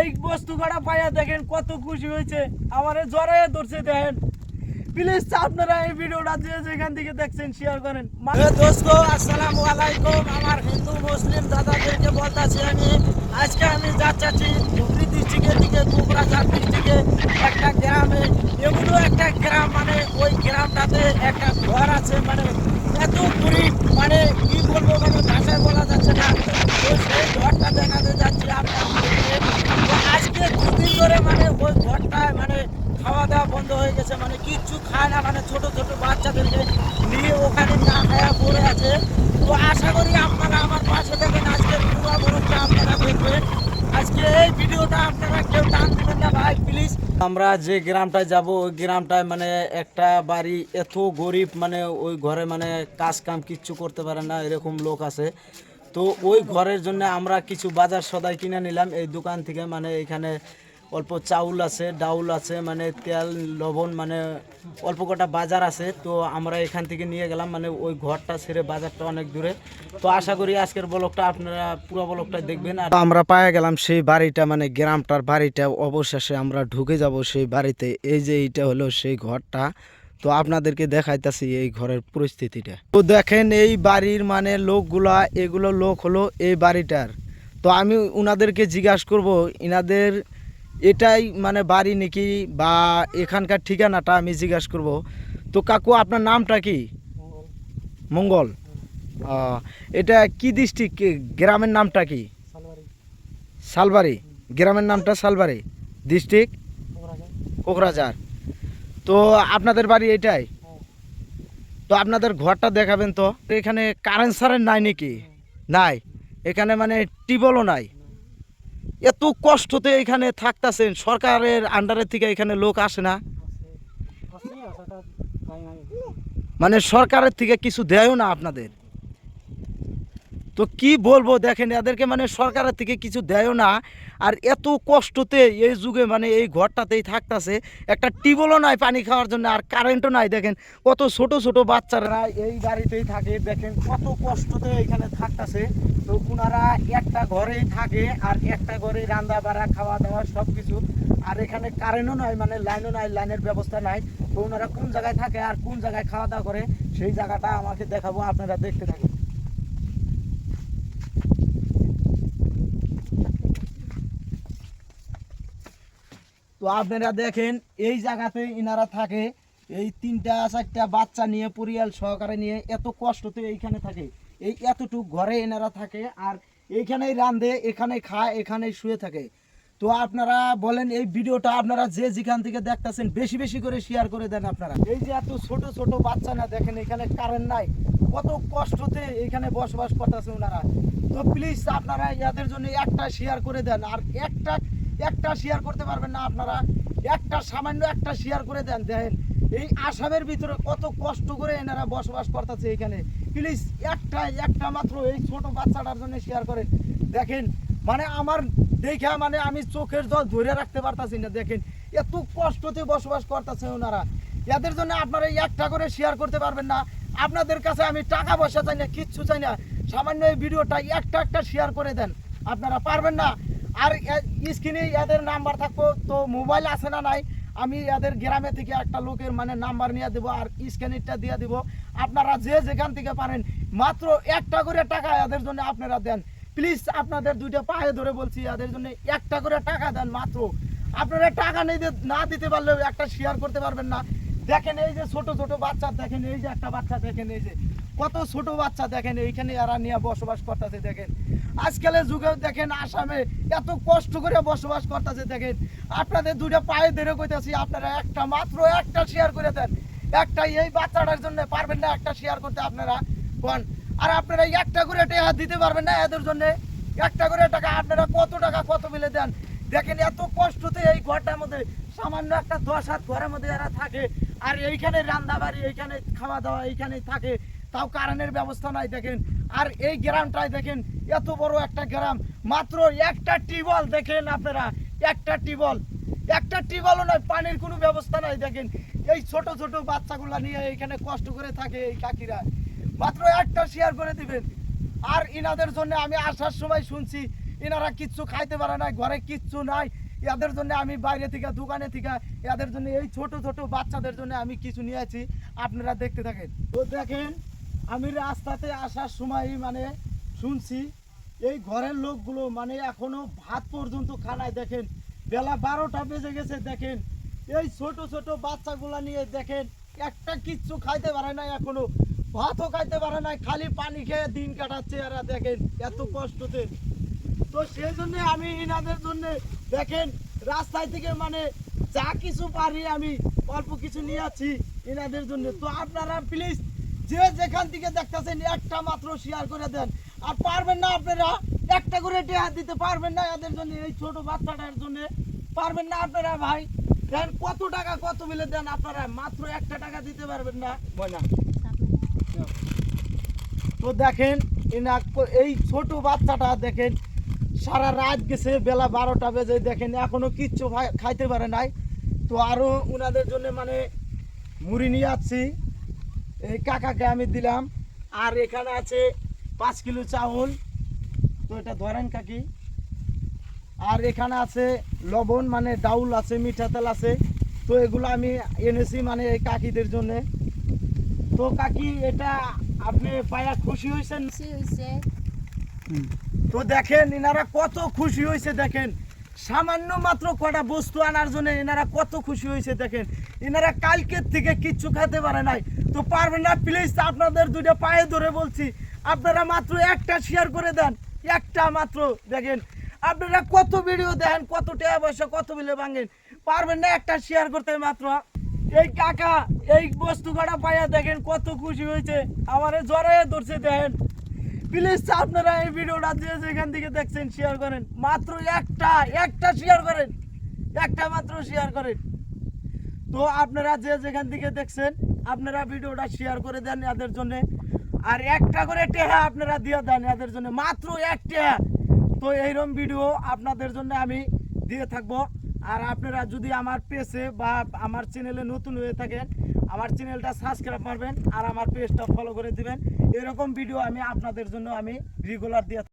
এই বস্তু কটা পাইয়া দেখেন কত খুশি হয়েছে। আমার জ্বরে ধরছে দেখেন। প্লিজ আপনারা এই ভিডিওটা যে যেখান থেকে দেখছেন শেয়ার করেন। দোস্ত, আসসালামু আলাইকুম। আমার হিন্দু, মুসলিম দাদাদেরকে বলতেছি আমি, আজকে আমি যাচ্ছি ধুবড়ি ডিস্ট্রিক্টের দিকে কোকরাঝাড় ডিস্ট্রিক্টে একটা গ্রামে। এগুলো একটা গ্রাম মানে ওই গ্রামটাতে একটা ঘর আছে মানে এত গরিব মানে কি বলব মানে ভাষায় বলা যাচ্ছে না। তো সেই ঘরটা দেখাতে যাচ্ছি আপনাদেরকে তো আজকে দুদিন ধরে মানে ওই ঘরটায় মানে খাওয়া দাওয়া বন্ধ হয়ে গেছে মানে কিচ্ছু খায় না মানে ছোট ছোট বাচ্চাদেরকে নিয়ে ওখানে না খায়া পড়ে আছে তো আশা করি আপনারা আমার পাশে দেখেন আজকে পুরো বরফটা আপনারা দেখবেন আজকে এই ভিডিওটা আপনারা কেউ টান দেবেন না ভাই প্লিজ আমরা যে গ্রামটায় যাব, ওই গ্রামটায় মানে একটা বাড়ি এত গরিব মানে ওই ঘরে মানে কাজ কাম কিচ্ছু করতে পারে না, এরকম লোক আছে। তো ওই ঘরের জন্য আমরা কিছু বাজার সদাই কিনে নিলাম, এই দোকান থেকে মানে এখানে অল্প চাউল আছে, ডাউল আছে মানে তেল, লবণ মানে অল্প কটা বাজার আছে। তো আমরা এখান থেকে নিয়ে গেলাম মানে ওই ঘরটা ছেড়ে বাজারটা অনেক দূরে। তো আশা করি আজকের ব্লগটা আপনারা পুরো ব্লগটা দেখবেন। আর আমরা পায়ে গেলাম সেই বাড়িটা মানে গ্রামটার বাড়িটা। অবশেষে আমরা ঢুকে যাব সেই বাড়িতে। এই যে এইটা হলো সেই ঘরটা। তো আপনাদেরকে দেখাইতাছি এই ঘরের পরিস্থিতিটা। তো দেখেন এই বাড়ির মানে লোকগুলা, এগুলো লোক হলো এই বাড়িটার। তো আমি উনাদেরকে জিজ্ঞাসা করব, ইনাদের এটাই মানে বাড়ি নাকি বা এখানকার ঠিকানাটা আমি জিজ্ঞাসা করব। তো কাকু আপনার নামটা কি? মঙ্গল। এটা কি ডিস্ট্রিক্ট গ্রামের নামটা কি? শালবাড়ি গ্রামের নামটা শালবাড়ি ডিস্ট্রিক্ট কোকরাঝার তো আপনাদের বাড়ি এটাই তো আপনাদের ঘরটা দেখাবেন তো। এখানে কারেন্ট সারেন্ট নাই নাকি? নাই। এখানে মানে টিবলও নাই। এত কষ্টতে এখানে থাকতেছেন, সরকারের আন্ডারের থেকে এখানে লোক আসে না। মানে সরকারের থেকে কিছু দেয়ও না আপনাদের। তো কি বলব দেখেন, এদেরকে মানে সরকারের থেকে কিছু দেয়ও না। আর এত কষ্টতে এই যুগে মানে এই ঘরটাতেই থাকতেছে। একটা টিউবওয়েলও নাই পানি খাওয়ার জন্য, আর কারেন্টও নাই দেখেন। কত ছোট ছোট বাচ্চারা এই বাড়িতেই থাকে। দেখেন কত কষ্টতে এখানে থাকতেছে। তো ওনারা একটা ঘরেই থাকে আর একটা ঘরেই রান্না বাড়া খাওয়া দাওয়া সব কিছু আর এখানে কারেন্টও নাই মানে লাইনও নাই লাইনের ব্যবস্থা নাই। তো ওনারা কোন জায়গায় থাকে আর কোন জায়গায় খাওয়া দাওয়া করে, সেই জায়গাটা আমাকে দেখাবো, আপনারা দেখতে থাকুন তো আপনারা দেখেন, এই জায়গাতে ইনারা থাকে, এই তিনটা, চারটা বাচ্চা নিয়ে, পরিয়াল সহকারে নিয়ে এত কষ্টতে এইখানে থাকে। এই এতটুক ঘরে এনারা থাকে আর এইখানেই রান্ধে এখানে খায়, এখানেই শুয়ে থাকে। তো আপনারা বলেন, এই ভিডিওটা আপনারা যে যেখান থেকে দেখতেছেন, বেশি বেশি করে শেয়ার করে দেন আপনারা। এই যে এত ছোট ছোট বাচ্চা না, দেখেন এখানে কারেন্ট নাই। কত কষ্টতে এখানে বসবাস করতেছে ওনারা তো প্লিজ আপনারা এদের জন্য একটা শেয়ার করে দেন। আর একটা একটা শেয়ার করতে পারবেন না আপনারা। একটা সামান্য একটা শেয়ার করে দেন। দেখেন, এই আসামের ভিতরে কত কষ্ট করে এনারা বসবাস করতেছে এখানে। প্লিজ একটা একটা মাত্র এই ছোট বাচ্চাটার জন্য শেয়ার করেন। দেখেন মানে আমার দেখা মানে আমি চোখের জল ধরে রাখতে পারতাছি না। দেখেন, এত কষ্টতে বসবাস করতেছে ওনারা। এদের জন্য আপনারা একটা করে শেয়ার করতে পারবেন না। আপনাদের কাছে আমি টাকা পয়সা চাই না, কিচ্ছু চাই না। সামান্য এই ভিডিওটা একটা একটা শেয়ার করে দেন। আপনারা পারবেন না? আর স্ক্রিনে এদের নাম্বার থাকব, তো মোবাইল আছে না নাই, আমি এদের গ্রামে থেকে একটা লোকের মানে নাম্বার নিয়ে দেবো আর স্ক্যানারটা দিয়ে দিব। আপনারা যে যেখান থেকে পারেন, মাত্র একটা করে টাকা এদের জন্য আপনারা দেন। প্লিজ আপনাদের দুইটা পায়ে ধরে বলছি, এদের জন্য একটা করে টাকা দেন মাত্র। আপনারা টাকা নেই না দিতে পারলেও একটা শেয়ার করতে পারবেন না। দেখেন এই যে ছোট ছোট বাচ্চা, দেখেন এই যে একটা বাচ্চা, দেখেন এই যে কত ছোট বাচ্চা দেখেন, এইখানে এরা নিয়ে বসবাস করতেছে, দেখেন। আজকালের যুগে দেখেন আসামে এত কষ্ট করে বসবাস করতেছে, দেখেন। আপনাদের দুইটা পায়ে ধরে কইতাছি, আপনারা একটা মাত্র একটা শেয়ার করে দেন। একটা এই বাচ্চাটার জন্য পারবেন না, একটা শেয়ার করতে আপনারা কোন। আর আপনারা একটা করে টাকা দিতে পারবেন না এদের জন্য। একটা করে টাকা আপনারা কত টাকা, কত মিলে দেন? দেখেন এত কষ্টতে এই ঘরটার মধ্যে সামান্য একটা দশ হাত ঘরের মধ্যে এরা থাকে। আর এইখানে রান্না বাড়ি এইখানে খাওয়া দাওয়া, এইখানে থাকে। তাও কারেন্টের ব্যবস্থা নাই দেখেন। আর এই গ্রামটায় দেখেন, এত বড় একটা গ্রাম। মাত্র একটা টিউবওয়েল দেখেন আপনারা, একটা টিউবওয়েল। একটা টিউবওয়েলও নয়, পানির কোনো ব্যবস্থা নাই দেখেন। এই ছোট ছোট বাচ্চাগুলা নিয়ে এখানে কষ্ট করে থাকে এই কাকিরা। মাত্র একটা শেয়ার করে দিবেন। আর ইনাদের জন্য আমি আসার সময় শুনছি এনারা কিচ্ছু খাইতে পারে না, ঘরে কিচ্ছু নাই। এদের জন্য আমি বাইরে থেকে, দোকানে থেকে, এদের জন্য এই ছোট ছোট বাচ্চাদের জন্য আমি কিছু নিয়েছি আপনারা দেখতে থাকেন। তো দেখেন আমি রাস্তাতে আসার সময় মানে শুনছি, এই ঘরের লোকগুলো মানে এখনও ভাত পর্যন্ত খানায় দেখেন। বেলা বারোটা বেজে গেছে, দেখেন। এই ছোট ছোট বাচ্চাগুলো নিয়ে, দেখেন, একটা কিচ্ছু খাইতে পারে না এখনও। ভাতও খাইতে পারে না খালি পানি খেয়ে দিন কাটাচ্ছে এরা, দেখেন, এত কষ্টতে। তো সেই জন্য আমি এনাদের জন্য, দেখেন, রাস্তায় থেকে মানে যা কিছু পারি আমি অল্প কিছু নিয়ে আছি এনাদের জন্য। তো আপনারা প্লিজ যে যেখান থেকে দেখতেছেন, একটা মাত্র শেয়ার করে দেন। আর পারবেন না আপনারা একটা করে টেহা দিতে, পারবেন না এদের জন্য, এই ছোট বাচ্চাটার জন্য। পারবেন না আপনারা ভাই। দেন, কত টাকা, কত মিলে দেন আপনারা? মাত্র একটা টাকা দিতে পারবেন না, ময়না। তো দেখেন, এনা এই ছোট বাচ্চাটা দেখেন, সারা রাত গেছে, বেলা বারোটা বেজে, দেখেন, এখনও কিচ্ছু খাইতে পারে নাই। তো আরও ওনাদের জন্য মানে মুড়ি নিয়ে আসছি। এই কাকাকে আমি দিলাম। আর এখানে আছে পাঁচ কিলো চাউল। তো এটা ধরেন কাকি। আর এখানে আছে লবণ মানে ডাউল আছে মিঠা তেল আছে। তো এগুলো আমি এনেছি মানে এই কাকিদের জন্য। তো কাকি এটা আপনি পায়া খুশি হয়েছেন? তো দেখেন এনারা কত খুশি হয়েছে দেখেন। সামান্য মাত্র কটা বস্তু আনার জন্য এনারা কত খুশি হয়েছে দেখেন। এনারা কালকের থেকে কিচ্ছু খেতে পারে নাই। তো পারবেন না প্লিজ আপনাদের দুইটা পায়ে ধরে বলছি। আপনারা মাত্র একটা শেয়ার করে দেন। একটা মাত্র, দেখেন। আপনারা কত ভিডিও দেখেন, কত টাকা পয়সা, কত বিলে ভাঙেন। পারবেন না একটা শেয়ার করতে মাত্র। এই কাকা, এই বস্তু কটা পাইয়া দেখেন, কত খুশি হয়েছে। আমারে জ্বরে ধরছে, দেখেন। প্লিজ আপনারা এই ভিডিওটা যে যেখান থেকে দেখছেন শেয়ার করেন। মাত্র একটা একটা শেয়ার করেন। একটা মাত্র শেয়ার করেন। তো আপনারা যে যেখান থেকে দেখছেন, আপনারা ভিডিওটা শেয়ার করে দেন এদের জন্য। আর একটা করে টেহা আপনারা দিয়ে দেন এদের জন্য। মাত্র এক টেহা। তো এইরকম ভিডিও আপনাদের জন্য আমি দিয়ে থাকব। আর আপনারা যদি আমার পেজে বা আমার চ্যানেলে নতুন হয়ে থাকেন, আমার চ্যানেলটা সাবস্ক্রাইব করবেন আর আমার পেজটা ফলো করে দিবেন। এরকম ভিডিও আমি আপনাদের জন্য আমি রেগুলার দিয়ে